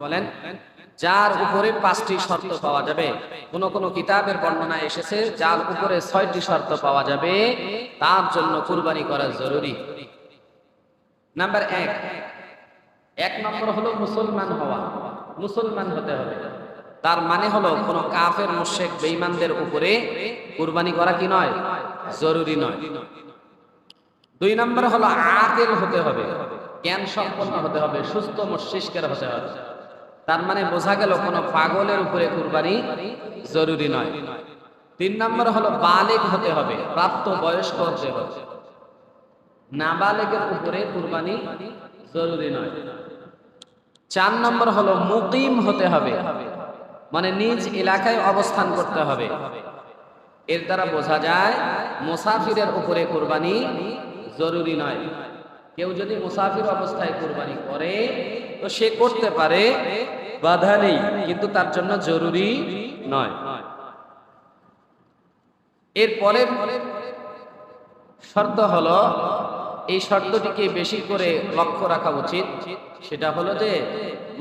বলেন, যার উপরে পাঁচটি শর্ত পাওয়া যাবে। কোন কোন কিতাবের বর্ণনা এসেছে, যার উপরে ছয়টি শর্ত পাওয়া যাবে, তার জন্য কুরবানি করা জরুরি। নাম্বার এক এক নম্বর হলো মুসলমান হওয়া। মুসলমান হতে হবে। তার মানে হলো, কোন কাফের মুশেক বেঈমানদের উপরে কুরবানি করা কি নয়? জরুরি নয়। দুই নম্বর হলো, আকেল হতে হবে। জ্ঞান সম্পন্ন হতে হবে, সুস্থ মস্তিষ্কের হতে হবে। তার মানে বোঝা গেল কোনো পাগলের উপরে কুরবানি জরুরি নয়। তিন নম্বর হলো বালেক হতে হবে, প্রাপ্ত বয়স্ক হতে হবে। নাবালেগের উপরে কুরবানি জরুরি নয়। চার নম্বর হলো মুকিম হতে হবে মানে নিজ এলাকায় অবস্থান করতে হবে। এর দ্বারা বোঝা যায়, মুসাফিরের উপরে কুরবানি জরুরি নয়। কেউ যদি মুসাফির অবস্থায় কোরবানি করে, তো সে করতে পারে, বাধা নেই, কিন্তু তার জন্য জরুরি নয়। এরপরে শর্ত হলো, এই শর্তটিকে বেশি করে লক্ষ্য রাখা উচিত। সেটা হলো যে,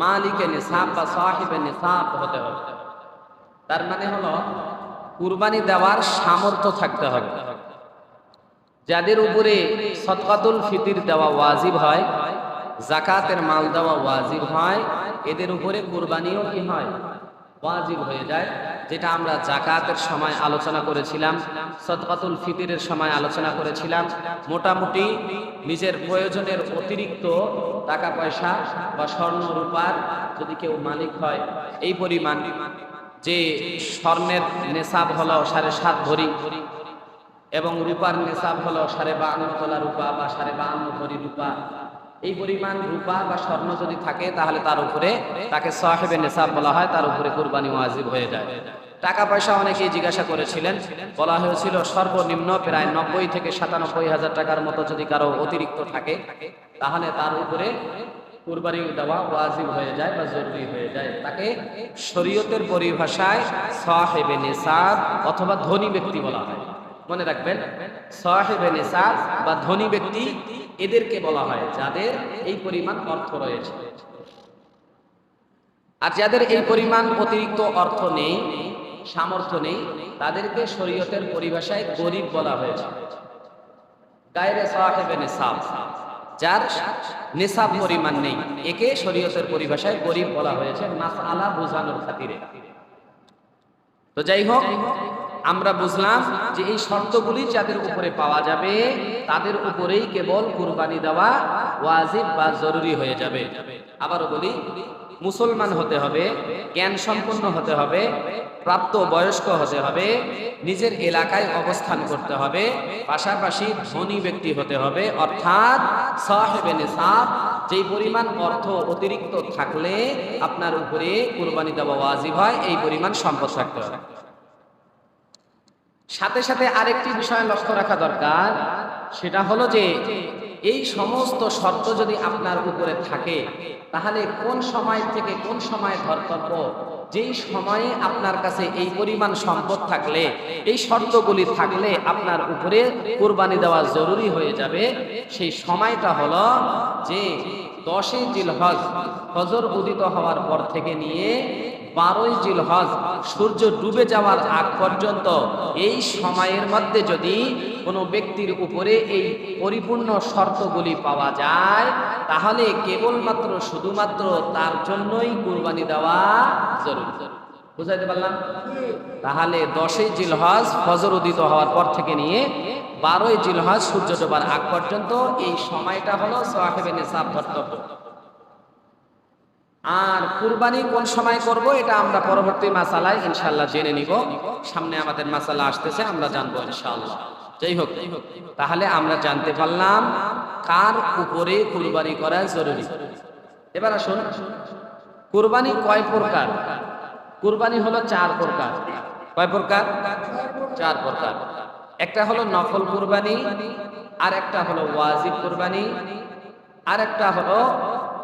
মালিকে নিসাব বা সাহিবে নিসাব হতে হবে। তার মানে হলো, কুরবানি দেওয়ার সামর্থ্য থাকতে হবে। যাদের উপরে সৎকাতুল ফিতির দেওয়া ওয়াজিব হয় জাকাতের মাল দেওয়া ওয়াজিব হয়, এদের উপরে কোরবানিও কি হয়? ওয়াজিব হয়ে যায়। যেটা আমরা জাকাতের সময় আলোচনা করেছিলাম, সদকাতুল ফিতিরের সময় আলোচনা করেছিলাম, মোটামুটি নিজের প্রয়োজনের অতিরিক্ত টাকা পয়সা বা স্বর্ণ রূপার যদি কেউ মালিক হয়, এই পরিমাণ যে স্বর্ণের নেশাব হলো সাড়ে সাত ভরি এবং রূপার নেশাব হলো সাড়ে বাহান্ন তোলা রূপা বা সাড়ে বাহান্ন ভরি রূপা। এই পরিমাণ রূপা বা স্বর্ণ যদি থাকে, তাহলে তার উপরে তাকে সাহেবে নেশাব বলা হয়, তার উপরে কুরবানি ওয়াজিব হয়ে যায়। টাকা পয়সা অনেকেই জিজ্ঞাসা করেছিলেন। বলা হয়েছিল সর্বনিম্ন প্রায় নব্বই থেকে সাতানব্বই হাজার টাকার মতো যদি কারও অতিরিক্ত থাকে, তাহলে তার উপরে কুরবানি দেওয়া ওয়াজিব হয়ে যায় বা জরুরি হয়ে যায়। তাকে শরীয়তের পরিভাষায় সাহেবে নেশাব অথবা ধনী ব্যক্তি বলা হয়। মনে রাখবেন, সাহেবে নেশাব বা ধনী ব্যক্তি এদেরকে বলা হয়, যাদের এই পরিমাণ অর্থ রয়েছে। আর যাদের এই পরিমাণ অতিরিক্ত অর্থ নেই, সামর্থ্য নেই, তাদেরকে শরীয়তের পরিভাষায় গরিব বলা হয়েছে। গায়রে সাহেবে নেশাব যার নেশাব পরিমাণ নেই, একে শরীয়তের পরিভাষায় গরিব বলা হয়েছে। মাস আলা বোঝানোর খাতিরে। তো যাই হোক আমরা বুঝলাম যে এই শর্তগুলি যাদের উপরে পাওয়া যাবে, তাদের উপরেই কেবল কুরবানি দেওয়া ওয়াজিব বা জরুরি হয়ে যাবে। আবারও বলি, মুসলমান হতে হবে জ্ঞান সম্পন্ন হতে হবে, প্রাপ্ত বয়স্ক হতে হবে, নিজের এলাকায় অবস্থান করতে হবে, পাশাপাশি ধনী ব্যক্তি হতে হবে, অর্থাৎ যেই পরিমাণ অর্থ অতিরিক্ত থাকলে আপনার উপরে কুরবানি দেওয়া ওয়াজিব হয়, এই পরিমাণ সম্পদ থাকতে হবে। সাথে সাথে আরেকটি বিষয় লক্ষ্য রাখা দরকার, সেটা হলো যে এই সমস্ত শর্ত যদি আপনার উপরে থাকে, তাহলে কোন সময় থেকে কোন সময় ধর্তব্য, যেই সময়ে আপনার কাছে এই পরিমাণ সম্পদ থাকলে, এই শর্তগুলি থাকলে আপনার উপরে কোরবানি দেওয়া জরুরি হয়ে যাবে। সেই সময়টা হলো যে দশই জিলহজ হজর উদিত হওয়ার পর থেকে নিয়ে বারোই জিলহজ সূর্য ডুবে যাওয়ার আগ পর্যন্ত এই সময়ের মধ্যে যদি কোনো ব্যক্তির উপরে এই পরিপূর্ণ শর্তগুলি পাওয়া যায়, তাহলে কেবলমাত্র শুধুমাত্র তার জন্যই কুরবানি দেওয়া জরুরি। বুঝাইতে পারলাম? তাহলে দশই জিলহজ ফজর উদিত হওয়ার পর থেকে নিয়ে বারোই জিলহজ সূর্য ডোবার আগ পর্যন্ত এই সময়টা হলো সোহাবেন সাপ ধর্তব্য আর কুরবানি কোন সময় করব, এটা আমরা পরবর্তী মাসালায় ইনশাল্লাহ জেনে নিব। সামনে আমাদের মাসালা আসতেছে, আমরা জানব ইনশাল্লাহ যাই হোক, তাহলে আমরা জানতে পারলাম কার উপরে কুরবানি করা জরুরি। এবার আসুন, কুরবানি কয় প্রকার? কুরবানি হলো চার প্রকার। কয় প্রকার? চার প্রকার। একটা হলো নফল কুরবানি আর একটা হলো ওয়াজিব কুরবানি আর একটা হলো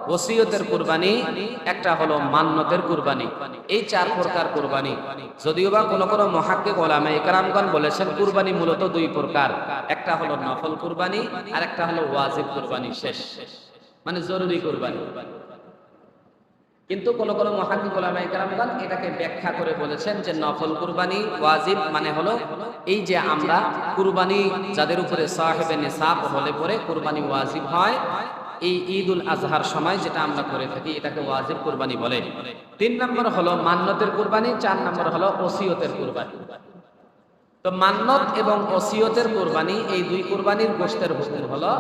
ওসিয়তের কুরবানি, একটা হলো মান্যতের কুরবানি। এই চার প্রকার কুরবানি। যদিও বা কোনো কোনো মহাক্কিক ওলামা একরামগণ বলেছেন কুরবানি মূলত দুই প্রকার। একটা হলো নফল কুরবানি, আর একটা হলো ওয়াজিব কুরবানি শেষ। মানে জরুরি কুরবানি। কিন্তু কোন কোন মহাকিম ওলামায়ে কেরামগণ এটাকে ব্যাখ্যা করে বলেছেন যে নফল কুরবানি ওয়াজিব মানে হলো এই যে আমরা কুরবানি যাদের উপরে সাহেবে নিসাব হলে পরে কুরবানি ওয়াজিব হয় এই ঈদ উল আজহার সময় যেটা আমরা করে থাকি, এটাকে ওয়াজিব কুরবানি বলে। তিন নম্বর হলো মান্যতের কুরবানি, চার নম্বর হলো ওসিয়তের কুরবানি। তো মান্নত এবং ওসিয়তের কোরবানি, এই দুই কোরবানির গোষ্ঠের হুকুম হলো,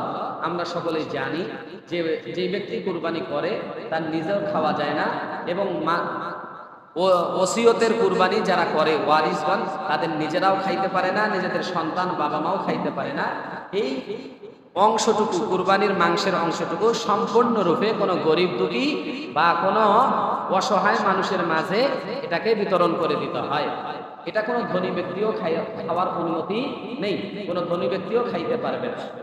আমরা সকলেই জানি যে যে ব্যক্তি কোরবানি করে, তার নিজেও খাওয়া যায় না এবং ওসিয়তের কুরবানি যারা করে, ওয়ারিসগণ, তাদের নিজেরাও খাইতে পারে না, নিজেদের সন্তান বাবা মাও খাইতে পারে না। এই অংশটুকু, কুরবানির মাংসের অংশটুকু সম্পূর্ণরূপে কোনো গরিব দুঃখী বা কোনো অসহায় মানুষের মাঝে এটাকে বিতরণ করে দিতে হয়। এটা কোনো ধনী ব্যক্তিও খাই- খাওয়ার অনুমতি নেই, কোনো ধনী ব্যক্তিও খাইতে পারবে না।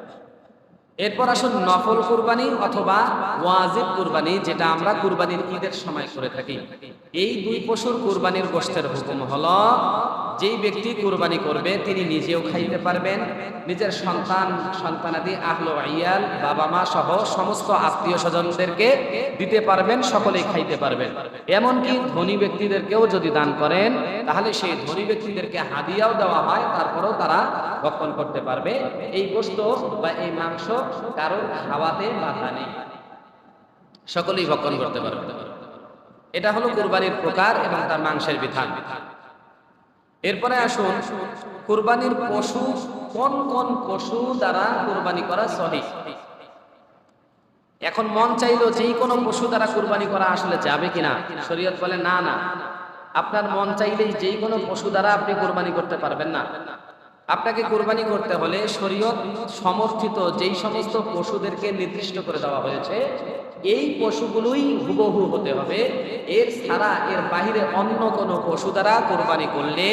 এরপর আসুন নফল কুরবানি অথবা ওয়াজিব কুরবানি, যেটা আমরা কুরবানির ঈদের সময় করে থাকি। এই দুই পশুর কুরবানির গোষ্ঠের হুকুম হলো, যেই ব্যক্তি কুরবানি করবে, তিনি নিজেও খাইতে পারবেন। নিজের সন্তান, সন্তানাদি, আহলো ইয়াল বাবা মা সহ সমস্ত আত্মীয় স্বজনদেরকে দিতে পারবেন, সকলেই খাইতে পারবেন। এমনকি ধনী ব্যক্তিদেরকেও যদি দান করেন, তাহলে সেই ধনী ব্যক্তিদেরকে হাদিয়াও দেওয়া হয়, তারপরেও তারা ভক্ষণ করতে পারবে। এই গোস্ত বা এই মাংস কারোর খাওয়াতে বাধা নেই। সকলেই ভক্ষণ করতে পারবে। এটা হলো কুরবানির প্রকার এবং তার মাংসের বিধান। এরপরে আসুন, কুরবানির পশু কোন কোন পশু দ্বারা কুরবানি করা সহি? এখন মন চাইলো যে কোনো পশু দ্বারা কুরবানি করা আসলে যাবে কিনা? শরীয়ত বলে না না। আপনার মন চাইলেই যেই কোনো পশু দ্বারা আপনি কুরবানি করতে পারবেন না। আপনাকে কোরবানি করতে হলে শরীয়ত সমর্থিত যেই সমস্ত পশুদেরকে নির্দিষ্ট করে দেওয়া হয়েছে, এই পশুগুলোই হুবহু হতে হবে। এর ছাড়া এর বাহিরে অন্য কোনো পশু দ্বারা কোরবানি করলে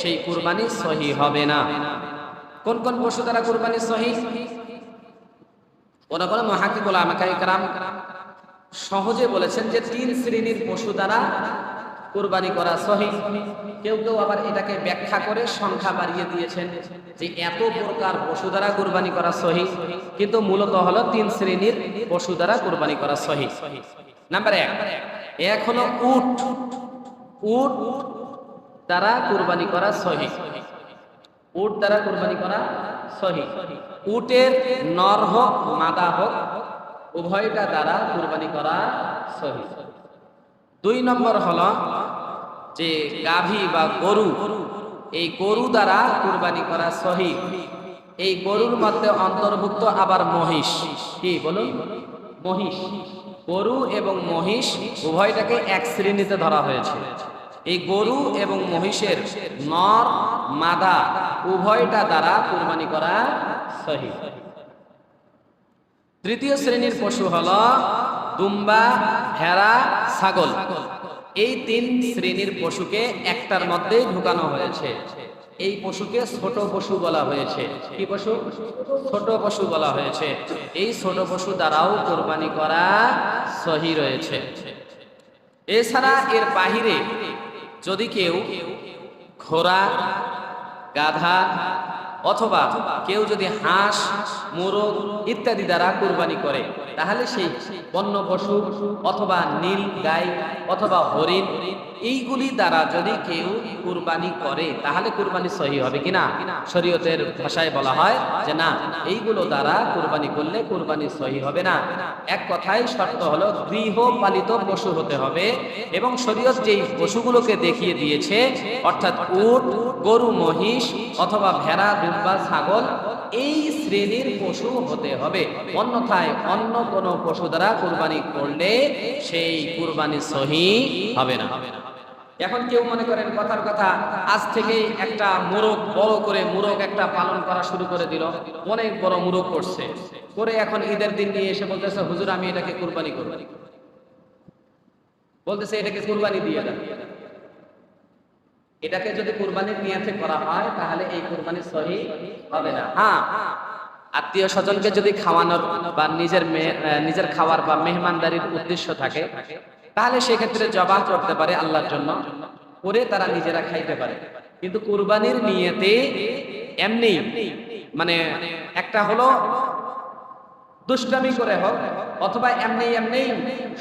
সেই কুরবানি সহি হবে না। কোন কোন পশু দ্বারা কুরবানি সহি? কোন কোন মহাকিবুল আমাকাই কারাম সহজে বলেছেন যে তিন শ্রেণির পশু দ্বারা কুরবানি করা সহি। কেউ কেউ আবার এটাকে ব্যাখ্যা করে সংখ্যা বাড়িয়ে দিয়েছেন যে এত প্রকার পশু দ্বারা কুরবানি করা সহি, কিন্তু মূলত হলো তিন শ্রেণির পশু দ্বারা কুরবানি করা সহি। নাম্বার এক এক হলো উট। উট দ্বারা কুরবানি করা সহি। উট দ্বারা কুরবানি করা সহি। উটের নর হোক, মাদা হোক, উভয়টা দ্বারা কুরবানি করা সহি। দুই নম্বর হল যে গাভী বা গরু, এই গরু দ্বারা কুরবানি করা সহি। এই গরুর মধ্যে অন্তর্ভুক্ত আবার মহিষ। কি বলুন? মহিষ। গরু এবং মহিষ উভয়টাকে এক শ্রেণীতে ধরা হয়েছে। এই গরু এবং মহিষের নর, মাদা উভয়টা দ্বারা কুরবানি করা সহি। তৃতীয় শ্রেণির পশু হল দুম্বা, ভেড়া, ছাগল। এই তিন শ্রেণির পশুকে একটার মধ্যেই ঢুকানো হয়েছে। এই পশুকে ছোট পশু বলা হয়েছে। কি পশু? ছোট পশু বলা হয়েছে। এই ছোট পশু দ্বারাও কোরবানি করা সহি রয়েছে। এছাড়া এর বাহিরে যদি কেউ ঘোড়া, গাধা অথবা কেউ যদি হাঁস, মোরগ ইত্যাদি দ্বারা কোরবানি করে, তাহলে সেই বন্য পশু অথবা নীল গাই অথবা হরিণ এইগুলি দ্বারা যদি কেউ কুরবানি করে, তাহলে কুরবানি সহি হবে কিনা? শরীয়তের ভাষায় বলা হয় যে না, এইগুলো দ্বারা কুরবানি করলে কুরবানি সহি হবে না। এক কথায় শর্ত হলো গৃহপালিত পশু হতে হবে এবং শরীয়ত যেই পশুগুলোকে দেখিয়ে দিয়েছে, অর্থাৎ উট, গরু, মহিষ অথবা ভেড়া দুম্বা ছাগল, এই শ্রেণির পশু হতে হবে। অন্যথায় অন্য কোনো পশু দ্বারা কুরবানি করলে সেই কুরবানি সহি হবে না। এখন কেউ মনে করেন, কথার কথা, আজ থেকে একটা মোরগ, বড় করে মোরগ একটা পালন করা শুরু করে দিল। অনেক বড় মোরগ করছে। করে এখন ঈদের দিন নিয়ে এসে বলতেছে, হুজুর, আমি এটাকে কুরবানি করব। বলতেছে, এটাকে কুরবানি দিয়ে দেন এটাকে যদি কুরবানির নিয়াতে করা হয়, তাহলে এই কুরবানি সহি হবে না। হ্যাঁ আত্মীয় স্বজনকে যদি খাওয়ানোর বা নিজের নিজের খাওয়ার বা মেহমানদারির উদ্দেশ্য থাকে, তাহলে সেক্ষেত্রে জবাব করতে পারে আল্লাহর জন্য, করে তারা নিজেরা খাইতে পারে। কিন্তু কুরবানির নিয়েতে এমনি মানে একটা হলো দুষ্টামি করে হোক, অথবা এমনি এমনি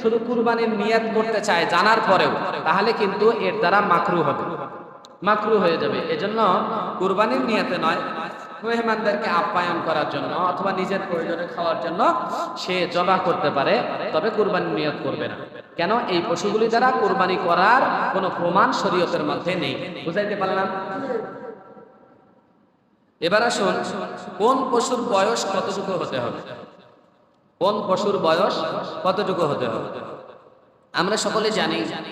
শুধু কুরবানির নিয়ত করতে চায় জানার পরেও, তাহলে কিন্তু এর দ্বারা মাকরু হবে, মাকরু হয়ে যাবে। এজন্য কুরবানির নিয়তে নয় মেহমানদেরকে আপ্যায়ন করার জন্য অথবা নিজের প্রয়োজনে খাওয়ার জন্য সে জবা করতে পারে, তবে কুরবানির নিয়ত করবে না। কেন? এই পশুগুলি দ্বারা কুরবানি করার কোনো প্রমাণ শরীয়তের মধ্যে নেই। বুঝাইতে পারলাম? এবার আসুন, কোন পশুর বয়স কতটুকু হতে হবে? কোন পশুর বয়স কতটুকু হতে হবে? আমরা সকলে জানি জানি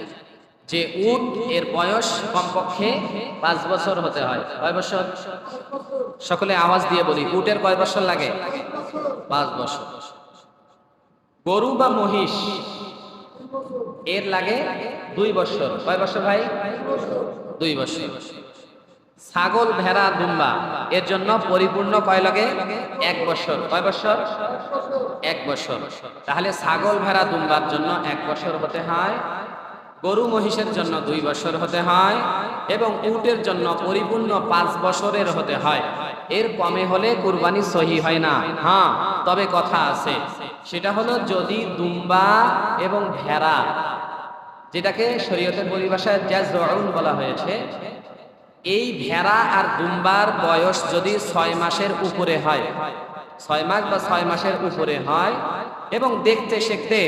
যে উট এর বয়স কমপক্ষে পাঁচ বছর হতে হয়। কয় বছর? সকলে আওয়াজ দিয়ে বলি, উটের কয় বছর লাগে? পাঁচ বছর। গরু বা মহিষ, এর লাগে দুই বছর। কয় বছর ভাই? দুই বছর। ছাগল, ভেড়া, দুম্বা, এর জন্য পরিপূর্ণ কয় লাগে? এক বছর। কয় বছর? এক বছর। তাহলে ছাগল, ভেড়া, দুম্বার জন্য এক বছর হতে হয় গরু মহিষের জন্য দুই বছর হতে হয় এবং উটের জন্য পরিপূর্ণ পাঁচ বছরের হতে হয়। এর কমে হলে কুরবানি সহি হয় না। হ্যাঁ তবে কথা আছে। সেটা হলো যদি দুম্বা এবং ভেড়া, যেটাকে শরীয়তের পরিভাষায় জাজউন বলা হয়েছে, এই ভেড়া আর দুম্বার বয়স যদি ছয় মাসের উপরে হয় ছয় মাস বা ছয় মাসের উপরে হয় এবং দেখতে শিখতে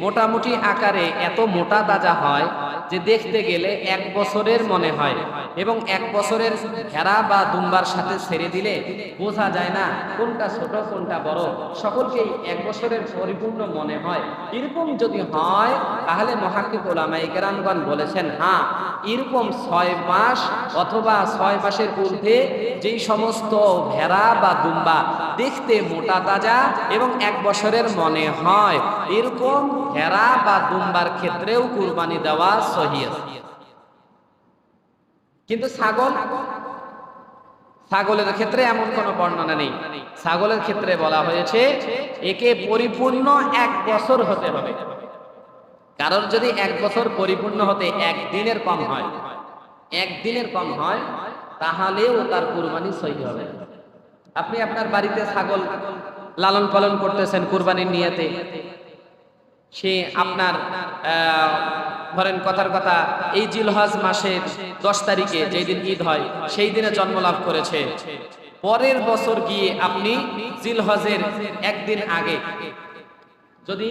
মোটামুটি আকারে এত মোটা তাজা হয় যে দেখতে গেলে এক বছরের মনে হয় এবং এক বছরের ভেড়া বা দুম্বার সাথে ছেড়ে দিলে বোঝা যায় না কোনটা ছোট, কোনটা বড়। সকলকেই এক বছরের পরিপূর্ণ মনে হয়। এরকম যদি হয়, তাহলে মহাকিক ওলামাই কেরামগণ বলেছেন হ্যাঁ এরকম ছয় মাস অথবা ছয় মাসের ঊর্ধ্বে যেই সমস্ত ভেড়া বা দুম্বা দেখতে মোটা তাজা এবং এক বছরের মনে হয়। এরকম ভেড়া বা দুম্বার ক্ষেত্রেও কুরবানি দেওয়া সহি কিন্তু ছাগল ছাগলের ক্ষেত্রে এমন কোনো বর্ণনা নেই। ছাগলের ক্ষেত্রে বলা হয়েছে, একে পরিপূর্ণ এক বছর হতে হবে। কারণ যদি এক বছর পরিপূর্ণ হতে একদিনের কম হয় একদিনের কম হয়, তাহলেও তার কুরবানি সহি হবে। আপনি আপনার বাড়িতে ছাগল লালন পালন করতেছেন কুরবানির নিয়েতে, সে আপনার ধরেন কথার কথা, এই জিলহজ মাসের দশ তারিখে যেই দিন ঈদ হয়, সেই দিনে জন্ম লাভ করেছে। পরের বছর গিয়ে আপনি জিলহজের একদিন আগে, যদি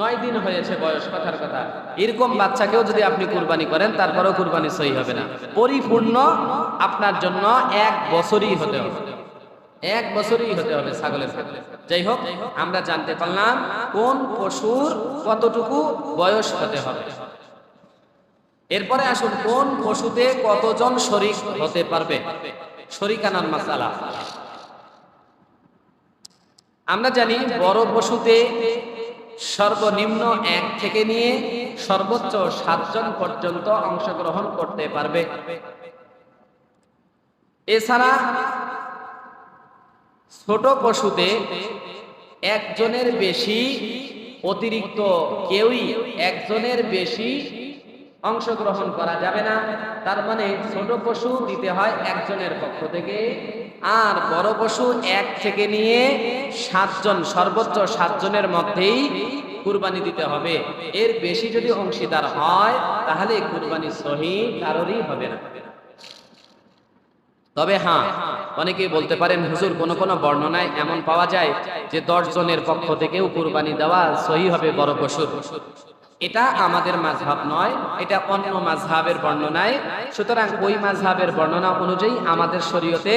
নয় দিন হয়েছে বয়স, কথার কথা, এরকম বাচ্চাকেও যদি আপনি কুরবানি করেন, তারপরেও কুরবানি সই হবে না। পরিপূর্ণ আপনার জন্য এক বছরই হতে হবে। এক বছরই হতে হবে ছাগলের যাই হোক, আমরা জানতে পারলাম কোন পশুর কতটুকু বয়স হতে হবে। এরপরে আসুন, কোন পশুতে কতজন শরিক হতে পারবে? শরিকানার মাসালা। আমরা জানি বড় পশুতে সর্বনিম্ন এক থেকে নিয়ে সর্বোচ্চ সাতজন পর্যন্ত অংশগ্রহণ করতে পারবে। এছাড়া ছোট পশুতে একজনের বেশি অতিরিক্ত কেউই একজনের বেশি অংশগ্রহণ করা যাবে না। তার মানে ছোট পশু দিতে হয় একজনের পক্ষ থেকে আর বড় পশু এক থেকে নিয়ে সাতজন, সর্বোচ্চ সাতজনের মধ্যেই কুরবানি দিতে হবে। এর বেশি যদি অংশীদার হয়, তাহলে কুরবানি সহি কারোরই হবে না। তবে হ্যাঁ অনেকেই বলতে পারেন, হুজুর, কোন কোন বর্ণনায় এমন পাওয়া যায় যে দশ জনের পক্ষ থেকেও কুরবানি দেওয়া সহি হবে বড় পশুর এটা আমাদের মাঝহাব নয়, এটা অন্য মাঝহাবের বর্ণনায়। সুতরাং ওই মাঝহাবের বর্ণনা অনুযায়ী আমাদের শরীয়তে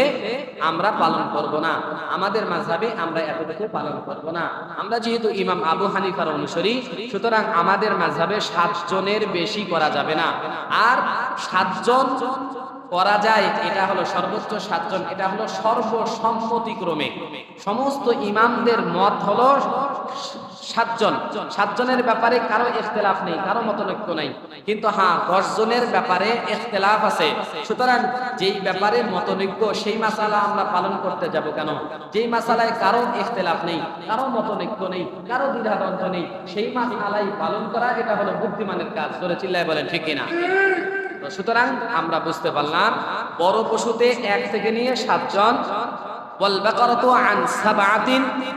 আমরা পালন করব না। আমাদের মাঝহাবে আমরা এতটুকু পালন করব না। আমরা যেহেতু ইমাম আবু হানিফার অনুসরী, সুতরাং আমাদের মাঝহাবে সাতজনের বেশি করা যাবে না। আর সাতজন করা যায়, এটা হলো সর্বোচ্চ সাতজন, এটা হলো সর্বসম্মতিক্রমে। সমস্ত ইমামদের মত হলো সাতজন। সাতজনের ব্যাপারে কারও ইখতিলাফ নেই, কারও মতনৈক্য নাই। কিন্তু হ্যাঁ দশ জনের ব্যাপারে ইখতিলাফ আছে। সুতরাং যেই ব্যাপারে মতনৈক্য সেই মাসালা আমরা পালন করতে যাব কেন? যেই মাসালায় কারও ইখতিলাফ নেই, কারও মতনৈক্য নেই, কারও দ্বিধাদ্বন্দ্ব নেই, সেই মাসালাই পালন করা এটা হলো বুদ্ধিমানের কাজ। ধরে চিল্লায় বলেন, ঠিক কিনা? সুতরাং আমরা বুঝতে পারলাম, বড় পশুতে এক থেকে নিয়ে সাতজন والبقرة عن سبعة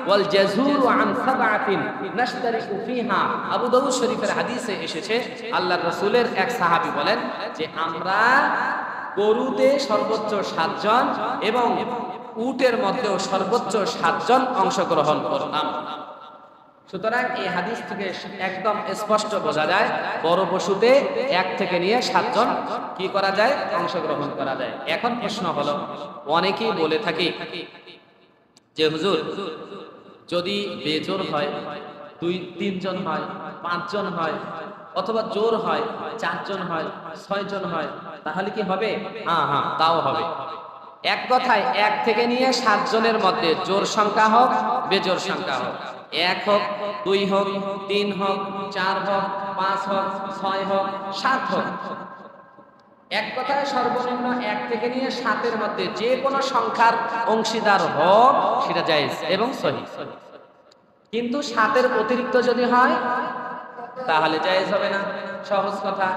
والجزور عن سبعة نشترك فيها আবু দাউদ শরীফের হাদিসে এসেছে আল্লাহর রাসূলের এক সাহাবী বলেন যে আমরা গরুতে সর্বোচ্চ সাতজন এবং উটের মধ্যেও সর্বোচ্চ সাতজন অংশগ্রহণ করতাম সুতরাং এই হাদিস থেকে একদম স্পষ্ট বোঝা যায়, বড় পশুতে এক থেকে নিয়ে সাতজন কি করা যায়? অংশগ্রহণ করা যায়। এখন প্রশ্ন হলো, অনেকেই বলে থাকি যে, হুজুর, যদি বেজোর হয়, দুই, তিনজন হয়, পাঁচজন হয়, অথবা জোর হয়, চারজন হয়, ছয়জন হয়, তাহলে কি হবে? হ্যাঁ হ্যাঁ তাও হবে। এক কথায়, এক থেকে নিয়ে সাতজনের মধ্যে জোর সংখ্যা হোক, বেজোর সংখ্যা হোক। এক হোক, দুই হোক, তিন হোক, চার হোক, পাঁচ হোক, ছয় হোক, সাত হোক। এক কথায় সর্বনিম্ন এক থেকে নিয়ে সাতের মধ্যে যে কোনো সংখ্যার অংশীদার হোক, সেটা জায়েজ এবং সহি। কিন্তু সাতের অতিরিক্ত যদি হয়, তাহলে জায়েজ হবে না। সহজ কথা।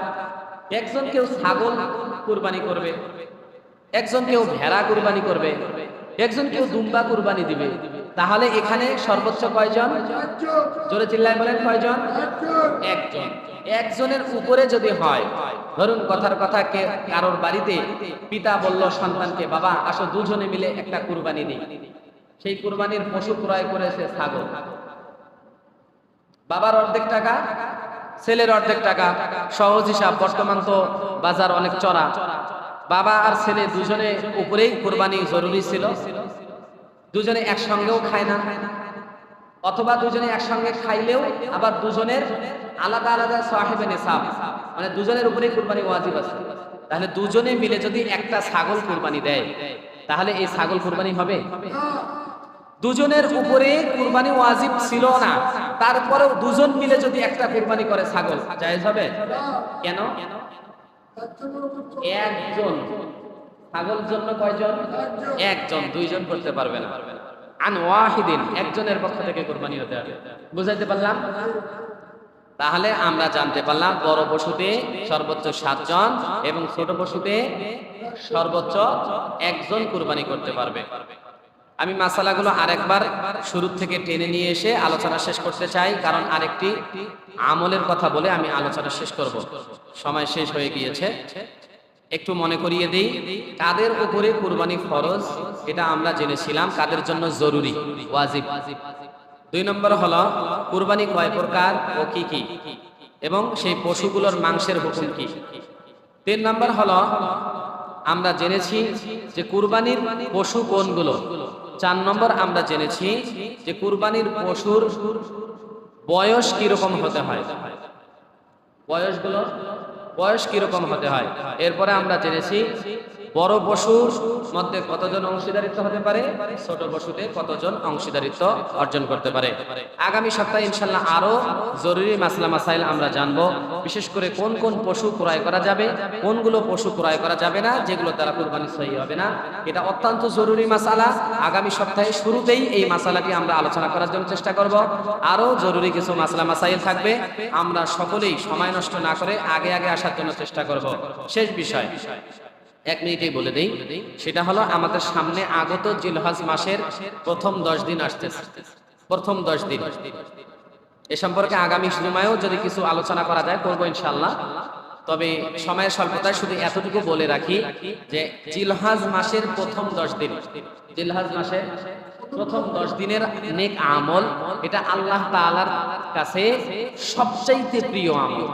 একজন কেউ ছাগল কুরবানি করবে, একজন কেউ ভেড়া কুরবানি করবে, একজন কেউ দুম্বা কুরবানি দিবে তাহলে এখানে সর্বোচ্চ কয়জন? জোরে চিল্লায় বলেন কয়জন? একজন। একজনের উপরে যদি হয়, ধরুন কথার কথা কে কারোর বাড়িতে পিতা বলল সন্তানকে, বাবা, আসো দুজনে মিলে একটা কুরবানি দিই। সেই কুরবানির পশু ক্রয় করেছে ছাগল। বাবার অর্ধেক টাকা, ছেলের অর্ধেক টাকা। সহজ হিসাব, বর্তমান তো বাজার অনেক চড়া। বাবা আর ছেলে দুজনে উপরেই কোরবানি জরুরি ছিল। দুজনে একসঙ্গেও খায় না। অথবা দুজনে একসঙ্গে খাইলেও আবার দুজনের আলাদা আলাদা সাহেবে নেশাব। মানে দুজনের উপরেই কুরবানি ওয়াজিব আছে। তাহলে দুজনে মিলে যদি একটা ছাগল কুরবানি দেয়, তাহলে এই ছাগল কুরবানি হবে? দুজনের উপরে কুরবানি ওয়াজিব ছিল না। তারপরেও দুজন মিলে যদি একটা কুরবানি করে ছাগল, জায়েজ হবে? কেন? একজন। ছাগল জন্য কয়জন? একজন, দুইজন করতে পারবে না। আন ওয়াহিদিন, একজনের পক্ষ থেকে কুরবানি হতে হবে। বুঝাইতে পারলাম? তাহলে আমরা জানতে পারলাম বড় পশুতে সর্বোচ্চ সাতজন এবং ছোট পশুতে সর্বোচ্চ একজন কুরবানি করতে পারবে। আমি মাসালাগুলো আরেকবার শুরু থেকে টেনে নিয়ে এসে আলোচনা শেষ করতে চাই, কারণ আরেকটি আমলের কথা বলে আমি আলোচনা শেষ করব। সময় শেষ হয়ে গিয়েছে। একটু মনে করিয়ে দিই, কাদের উপরে কুরবানি ফরজ, এটা আমরা জেনেছিলাম, কাদের জন্য জরুরি, ওয়াজিব। দুই নম্বর হলো, কুরবানি কয় প্রকার ও কি কি, এবং সেই পশুগুলোর মাংসের হুকুম কি? তিন নম্বর হলো, আমরা জেনেছি যে কুরবানির পশু কোনগুলো? চার নম্বর আমরা জেনেছি যে কুরবানির পশুর বয়স কীরকম হতে হয়? বয়সগুলো বয়স কীরকম হতে হয়? এরপরে আমরা জেনেছি বড় পশুর মধ্যে কতজন অংশীদারিত্ব হতে পারে? ছোট পশুতে কতজন অংশীদারিত্ব অর্জন করতে পারে? আগামী সপ্তাহে ইনশাল্লাহ আরও জরুরি মাসলা মাসাইল আমরা জানব। বিশেষ করে কোন কোন পশু ক্রয় করা যাবে, কোনগুলো পশু ক্রয় করা যাবে না, যেগুলো দ্বারা কুরবানি সহি হবে না, এটা অত্যন্ত জরুরি মাসালা। আগামী সপ্তাহে শুরুতেই এই মাসালাটি আমরা আলোচনা করার জন্য চেষ্টা করব। আরও জরুরি কিছু মাসলা মাসাইল থাকবে, আমরা সকলেই সময় নষ্ট না করে আগে আগে আসার জন্য চেষ্টা করব। শেষ বিষয়। এক মিনিটেই বলে দেই, সেটা হলো আমাদের সামনে আগত জিলহজ মাসের প্রথম দশ দিন আসতে প্রথম দশ দিন। এ সম্পর্কে আগামী জুমায়ও যদি কিছু আলোচনা করা যায়, করব ইনশাল্লাহ তবে সময়ের স্বল্পতায় শুধু এতটুকু বলে রাখি যে জিলহাজ মাসের প্রথম দশ দিন, জিলহাজ মাসের প্রথম দশ দিনের নেক আমল, এটা আল্লাহ তাআলার কাছে সবচাইতে প্রিয় আমল।